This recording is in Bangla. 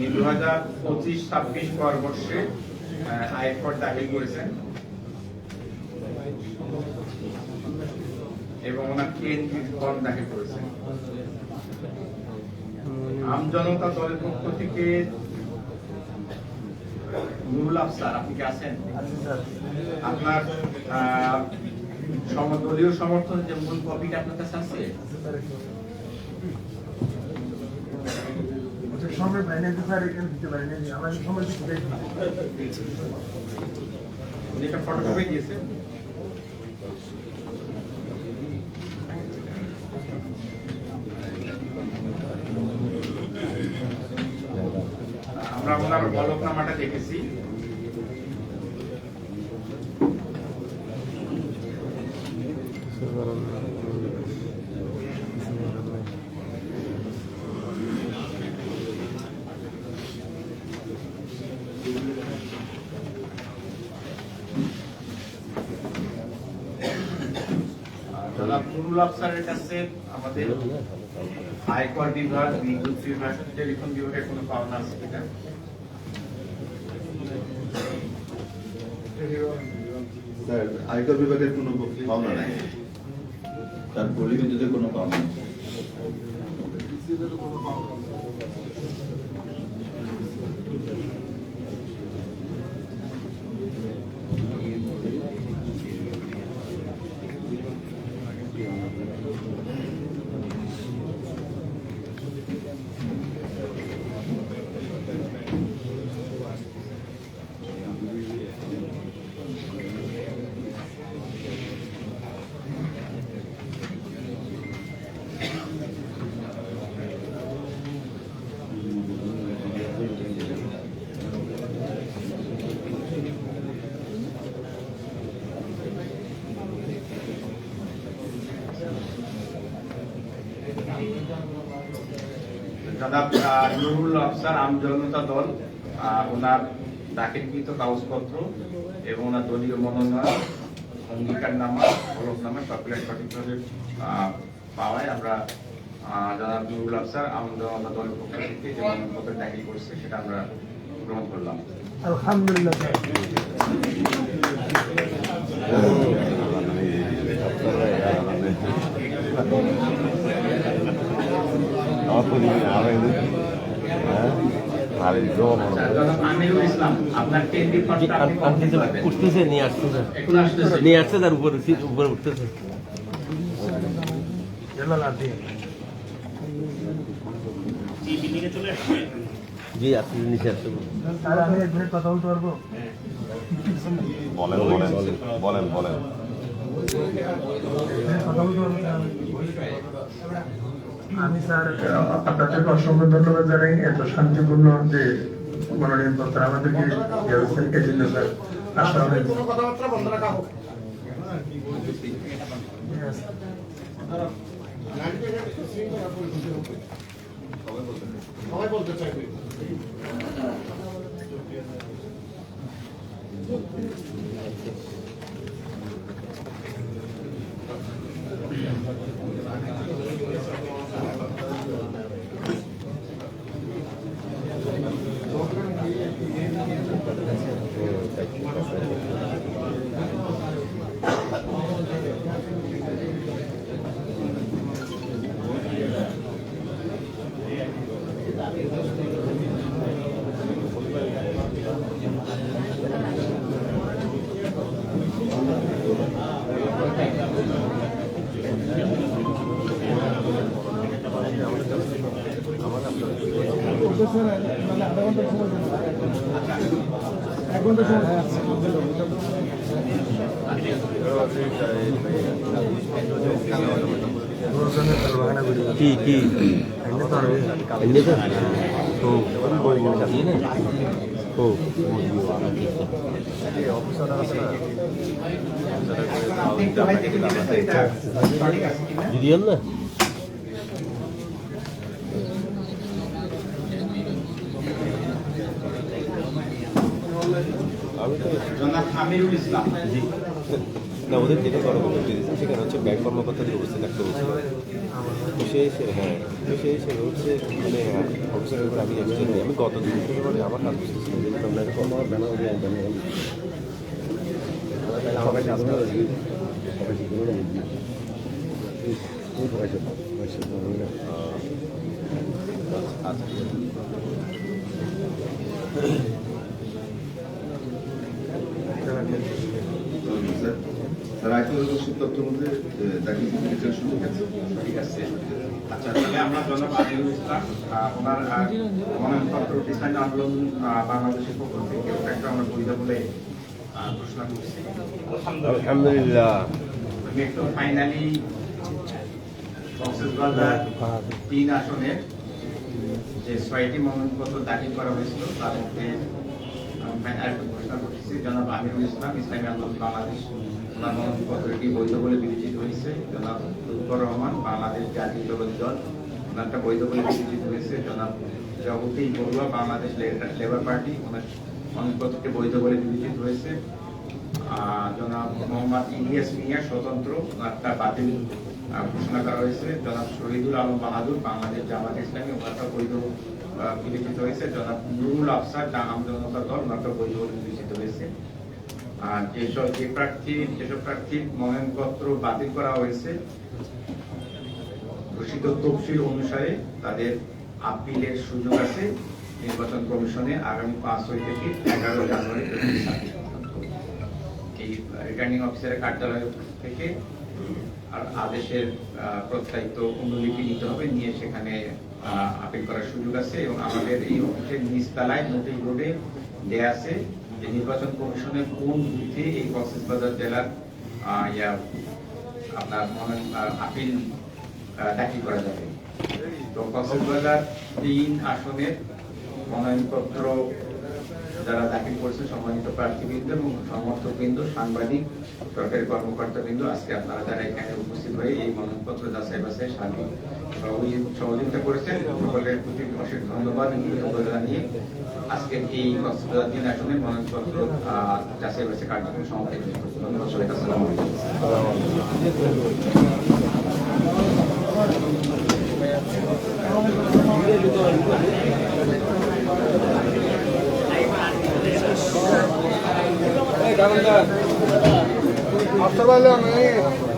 দু হাজার পঁচিশ ছাব্বিশ বর্ষে আয়কর দাখিল করেছেন। এবং ওনার টিএনপি ফর্ম দাখিল করেছেন। আম জনতা দলের পক্ষ থেকে নুরুল আফসার আপনি কি আছেন? আপনার সমদলীয় সমর্থন যে মূল কপিটা আপনার কাছে আছে? সময় পাই না স্যার এখানে দিতে পারি না আমার সময় দিতে পারি। উনি একটা ফটোকপি দিয়েছেন আমরা ওনার হলফনামাটা দেখেছি। জনাব নুরুল আফসারের কাছে আমাদের আয়কর বিভাগ বিদ্যুৎ বিভাগ টেলিফোন বিভাগের কোনো পাওনা আছে কিনা? স্যার আয়কর বিভাগের কোনো পাওনা নাই। তার পল্লী বিদ্যুতের কোনো পাওনা নেই। জনাব নুরুল আফসার আম জনতা দল ওনার দাখিলকৃত কাগজপত্র এবং ওনার দলীয় মনোনয়ন, অঙ্গীকার নামা হলফনামা সবগুলো সঠিকভাবে পাওয়ায় আমরা জনাব নুরুল আফসার আম জনতা দলের পক্ষ থেকে যে মনোনয়নপত্র দাখিল করছে সেটা আমরা গ্রহণ করলাম। আলহামদুলিল্লাহ স্যার আচ্ছা, জনাব আমিরুল ইসলাম আপনার টেন্ডি ফর্মটা আপনি কখন দিতে পারবেন? উঠতেছে নিয়ে আসতেছে। নিয়ে আসছে তার উপরে উপরে উঠতেছে জি আসছে নিচে স্যার আমি এক মিনিট কথা বলতে পারব বলেন বলেন বলেন বলেন কথা বলতে পারব আমি? স্যার আপনাদেরকে অসংখ্য ধন্যবাদ জানাই। এত শান্তিপূর্ণ যে মনোনয়ন পত্র আমাদেরকে দিয়েছেন এই জন্য স্যার কি কি Gracias. সঠিক আছে কিনা দিদিয়ান না আমিরুল ইসলাম জি না ওদের যেটা করা বলে সেখানে হচ্ছে ব্যাংক কর্মকর্তাদের উপস্থিত থাকতে বলছিল তো সেই হিসেবে হ্যাঁ তো সেই হিসেবে হচ্ছে মানে অফিসের উপর আমি অ্যাকচুয়ালি আমি গত দিন থেকে মানে আমার কাজ করতেছি আমার হবে আচ্ছা স্যার স্যার আইকর মধ্যে তাকে বিচার সুযোগ আছে ঠিক আছে। আচ্ছা তাহলে আমরা জনাব আদিউল ইসলাম ওনার মনোনয়নপত্র ডিজাইন আন্দোলন বাংলাদেশের পক্ষ থেকে ওটা আমরা বৈধ বলে ঘোষণা করছি। আলহামদুলিল্লাহ। আমি একটু ফাইনালি কক্সবাজার তিন আসনের যে ছয়টি মনোনয়নপত্র দাখিল করা হয়েছিল তার মধ্যে ঘোষণা করতেছি জনাব আমিরুল ইসলাম ইসলামী আন্দোলন বাংলাদেশ। ওনার বৈধ বলে বিবেচিত হয়েছে। জনাব লুৎফর রহমান, বাংলাদেশ জাতীয় দলের দল। ওনারটা বৈধ বলে বিবেচিত হয়েছে। জনাব জগতী বড়ুয়া, বাংলাদেশ লেবার পার্টি। ওনার মনোনয়নপত্রটি বৈধ বলে বিবেচিত হয়েছে। জনাব মোহাম্মদ ইলিয়াস মিয়া, স্বতন্ত্র। ওনারটা বাতিল ঘোষণা করা হয়েছে। জনাব শহীদুল আলম বাহাদুর, বাংলাদেশ জামাত ইসলামী। ওনারটা বৈধ বিবেচিত হয়েছে। জনাব নুরুল আফসার যা আমজনতা দল। ওনারটা বৈধ বলে বিবেচিত হয়েছে। আর যেসব যে প্রার্থী, যেসব প্রার্থীর মনোনয়নপত্র বাতিল করা হয়েছে, ঘোষিত তফসিল অনুসারে তাদের আপিলের সুযোগ আছে নির্বাচন কমিশনে আগামী পাঁচই থেকে এগারো জানুয়ারি। এই রিটার্নিং অফিসারের কার্যালয় থেকে আর আদেশের প্রত্যায়িত অনুলিপি নিতে হবে নিয়ে সেখানে আপিল করার সুযোগ আছে এবং আমাদের এই অফিসের নিচতলায় নোটিশ বোর্ডে দেয়া আছে যে নির্বাচন কমিশনের কোন বুথে এই কক্সবাজার জেলার ইয়া, আপনার আপিল দাখিল করা যাবে? তো কক্সবাজার তিন আসনের মনোনয়নপত্র যারা দাখিল করেছে সম্মানিত প্রার্থীবৃন্দ এবং সমর্থকবৃন্দ, সাংবাদিক, সরকারি কর্মকর্তাবৃন্দ, আজকে আপনারা যারা এখানে উপস্থিত হয়ে এই মনোনয়নপত্র যাচাই বাছাই সার্বিক সহযোগিতা করেছেন, সকলের প্রতি অশেষ ধন্যবাদ জানিয়ে আজকে এই কক্সবাজার তিন আসনের মনোনয়নপত্র যাচাই বাছাই কার্যক্রম সমাপ্ত। ধন্যবাদ সবাইকে, আসসালামু আলাইকুম আফসার ভাই